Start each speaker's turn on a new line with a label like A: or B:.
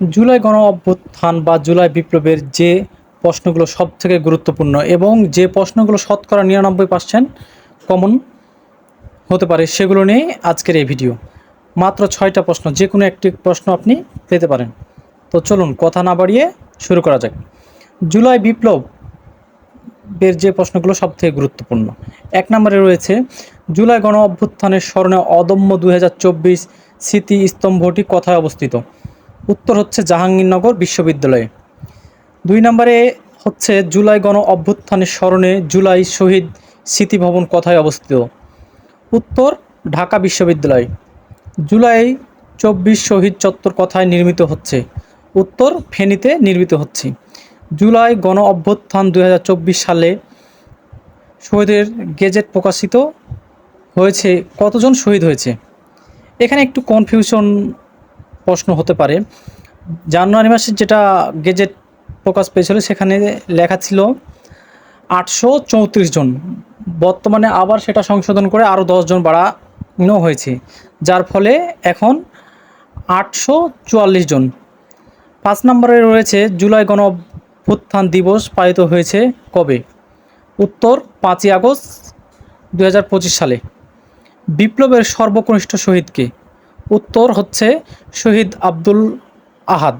A: জুলাই গণ অভ্যুত্থান বা জুলাই বিপ্লবের যে প্রশ্নগুলো সব থেকে গুরুত্বপূর্ণ এবং যে প্রশ্নগুলো শতকরা নিরানব্বই পার্সেন্ট কমন হতে পারে সেগুলো নিয়ে আজকের এই ভিডিও মাত্র ছয়টা প্রশ্ন, যে কোনো একটি প্রশ্ন আপনি পেতে পারেন। তো চলুন, কথা না বাড়িয়ে শুরু করা যাক। জুলাই বিপ্লব এর যে প্রশ্নগুলো সব থেকে গুরুত্বপূর্ণ। এক নম্বরে রয়েছে, জুলাই গণ অভ্যুত্থানের স্মরণে অদম্য দুই স্মৃতি স্তম্ভটি কোথায় অবস্থিত? উত্তর হচ্ছে জাহাঙ্গীরনগর বিশ্ববিদ্যালয়ে। দুই নম্বরে হচ্ছে জুলাই গণ অভ্যুত্থানের স্মরণে জুলাই শহীদ স্মৃতি ভবন কোথায় অবস্থিত? উত্তর, ঢাকা বিশ্ববিদ্যালয়। জুলাই চব্বিশ শহীদ চত্বর কথায় নির্মিত হচ্ছে? উত্তর, ফেনীতে নির্মিত হচ্ছে। জুলাই গণ অভ্যুত্থান দু হাজার চব্বিশ সালে শহীদের গেজেট প্রকাশিত হয়েছে, কতজন শহীদ হয়েছে? এখানে একটু কনফিউশন প্রশ্ন হতে পারে। জানুয়ারি মাসে যেটা গেজেট প্রকাশ পেয়েছিল, সেখানে লেখা ছিল আটশো চৌত্রিশ জন। বর্তমানে আবার সেটা সংশোধন করে আরও দশজন বাড়ানো হয়েছে, যার ফলে এখন আটশো চুয়াল্লিশ জন। পাঁচ নম্বরে রয়েছে, জুলাই গণ অভ্যুত্থান দিবস পালিত হয়েছে কবে? উত্তর, পাঁচই আগস্ট দু হাজার পঁচিশ সালে। বিপ্লবের সর্বকনিষ্ঠ শহীদকে উত্তর হচ্ছে শহীদ আব্দুল আহাদ।